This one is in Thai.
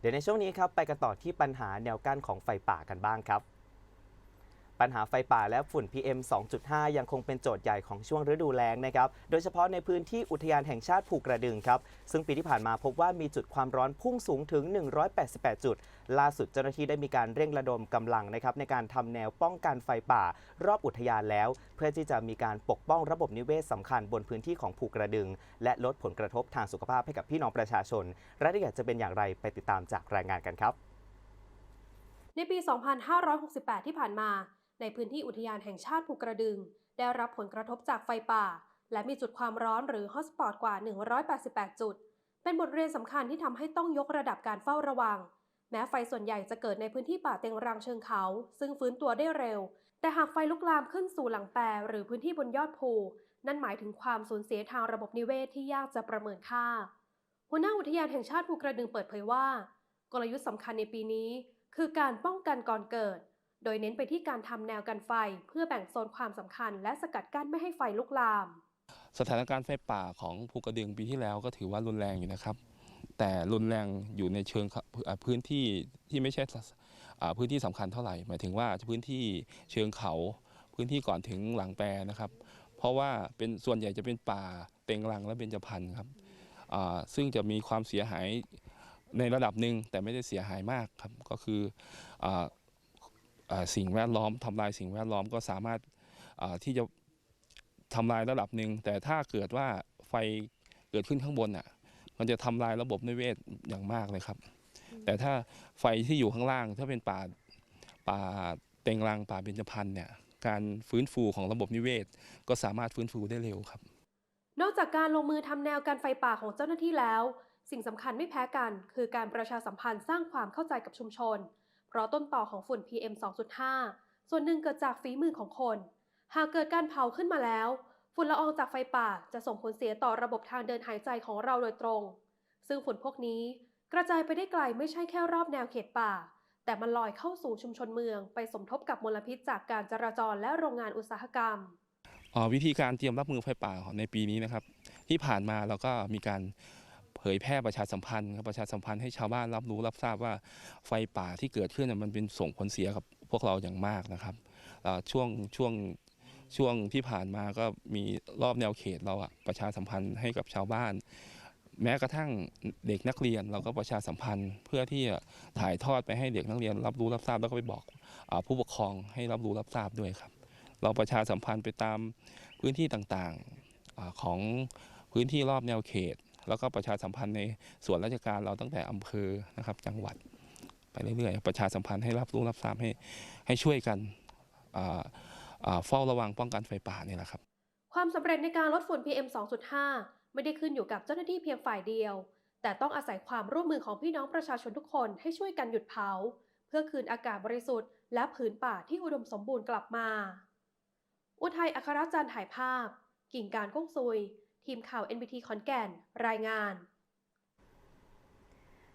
เดี๋ยวในช่วงนี้ครับไปกันต่อที่ปัญหาแนวกั้นของไฟป่ากันบ้างครับ ปัญหาไฟป่าและฝุ่น PM 2.5 ยังคงเป็นโจทย์ใหญ่ของช่วงฤดูแล้งนะครับ โดยเฉพาะในพื้นที่อุทยานแห่งชาติภูกระดึงครับ ซึ่งปีที่ผ่านมาพบว่ามีจุดความร้อนพุ่งสูงถึง 188 จุด ล่าสุดเจ้าหน้าที่ได้มีการเร่งระดมกำลังนะครับในการทำแนวป้องกันไฟป่า รอบอุทยานแล้ว เพื่อที่จะมีการปกป้องระบบนิเวศสำคัญบนพื้นที่ของภูกระดึง และลดผลกระทบทางสุขภาพให้กับพี่น้องประชาชน รายละเอียดจะเป็นอย่างไรไปติดตามจากรายงานกันครับ ในปี 2568 ที่ผ่านมา ในพื้นที่อุทยานแห่งชาติภูกระดึง ได้รับผลกระทบจากไฟป่า และมีจุดความร้อนหรือฮอสปอตกว่า 188 จุด เป็นบทเรียนสำคัญที่ทำให้ต้องยกระดับการเฝ้าระวัง แม้ไฟส่วนใหญ่จะเกิดในพื้นที่ป่าเต็งรังเชิงเขา ซึ่งฟื้นตัวได้เร็ว แต่หากไฟลุกลามขึ้นสู่หลังแปรหรือพื้นที่บนยอดภู นั่นหมายถึงความสูญเสียทางระบบนิเวศที่ยากจะประเมินค่า หัวหน้าอุทยานแห่งชาติภูกระดึงเปิดเผยว่า กลยุทธ์สำคัญในปีนี้ คือการป้องกันก่อนเกิด โดยเน้นไปที่การทำแนวกันไฟ เพื่อแบ่งโซนความสำคัญ และสกัดกั้นไม่ให้ไฟลุกลาม สถานการณ์ไฟป่าของภูกระดึงปีที่แล้วก็ถือว่ารุนแรงอยู่นะครับ แต่รุนแรงอยู่ในเชิงพื้นที่ที่ไม่ใช่พื้นที่สำคัญเท่าไหร่ หมายถึงว่าพื้นที่เชิงเขาพื้นที่ก่อนถึงหลังแปรนะครับ เพราะว่าเป็นส่วนใหญ่จะเป็นป่าเต็งรังและเบญจพรรณครับซึ่งจะมีความเสียหายในระดับหนึ่งแต่ไม่ได้เสียหายมากครับก็คืออ สิ่งแวดล้อมทำลายสิ่งแวดล้อมก็สามารถที่จะทำลายระดับหนึ่งแต่ถ้าเกิดว่าไฟเกิดขึ้นข้างบนอะมันจะทำลายระบบนิเวศอย่างมากเลยครับ แต่ถ้าไฟที่อยู่ข้างล่างถ้าเป็นป่าป่าเต็งรังป่าเบญจพรรณเนี่ยการฟื้นฟูของระบบนิเวศ ก็สามารถฟื้นฟูได้เร็วครับ นอกจากการลงมือทำแนวกันไฟป่าของเจ้าหน้าที่แล้ว สิ่งสำคัญไม่แพ้กัน คือการประชาสัมพันธ์สร้างความเข้าใจกับชุมชน ราะต้นต่อของฝุ่น PM 2.5 ส่วนหนึ่งเกิดจากฝีมือของคน หากเกิดการเผาขึ้นมาแล้ว ฝุ่นละอองจากไฟป่าจะส่งผลเสียต่อระบบทางเดินหายใจของเราโดยตรง ซึ่งฝุ่นพวกนี้กระจายไปได้ไกลไม่ใช่แค่รอบแนวเขตป่า แต่มันลอยเข้าสู่ชุมชนเมือง ไปสมทบกับมลพิษจากการจราจรและโรงงานอุตสาหกรรมอ่าวิธีการเตรียมรับมือไฟป่าในปีนี้นะครับ ที่ผ่านมาเราก็มีการ ยแพร่ประชาสัมพันธ์ครับประชาสัมพันธ์ให้ชาวบ้านรับรู้รับทราบว่าไฟป่าที่เกิดขึ้นมันเป็นส่งผลเสียกับพวกเราอย่างมากนะครับช่วงช่วงช่วงที่ผ่านมาก็มีรอบแนวเขตเราอะประชาสัมพันธ์ให้กับชาวบ้าน แม้กระทั่งเด็กนักเรียนเราก็ประชาสัมพันธ์เพื่อที่จะถ่ายทอดไปให้เด็กนักเรียนรับรู้รับทราบแล้วก็ไปบอกอผู้ปกครองให้รับรู้รับทราบด้วยครับ เราประชาสัมพันธ์ไปตามพื้นที่ต่างๆอของพื้นที่รอบแนวเขต แล้วก็ประชาสัมพันธ์ในส่วนราชการเราตั้งแต่อำเภอนะครับ จังหวัดไปเรื่อยๆประชาสัมพันธ์ให้รับรู้รับทราบให้ให้ช่วยกันเฝ้าระวังป้องกันไฟป่านี่แหละครับ ความสำเร็จในการลดฝุ่น PM 2.5 ไม่ได้ขึ้นอยู่กับเจ้าหน้าที่เพียงฝ่ายเดียว แต่ต้องอาศัยความร่วมมือของพี่น้องประชาชนทุกคนให้ช่วยกันหยุดเผา เพื่อคืนอากาศบริสุทธิ์และผืนป่าที่อุดมสมบูรณ์กลับมา อุทัยอัครจันทร์ถ่ายภาพ กิ่งการก้งซุย ทีมข่าว NBT ขอนแก่น รายงาน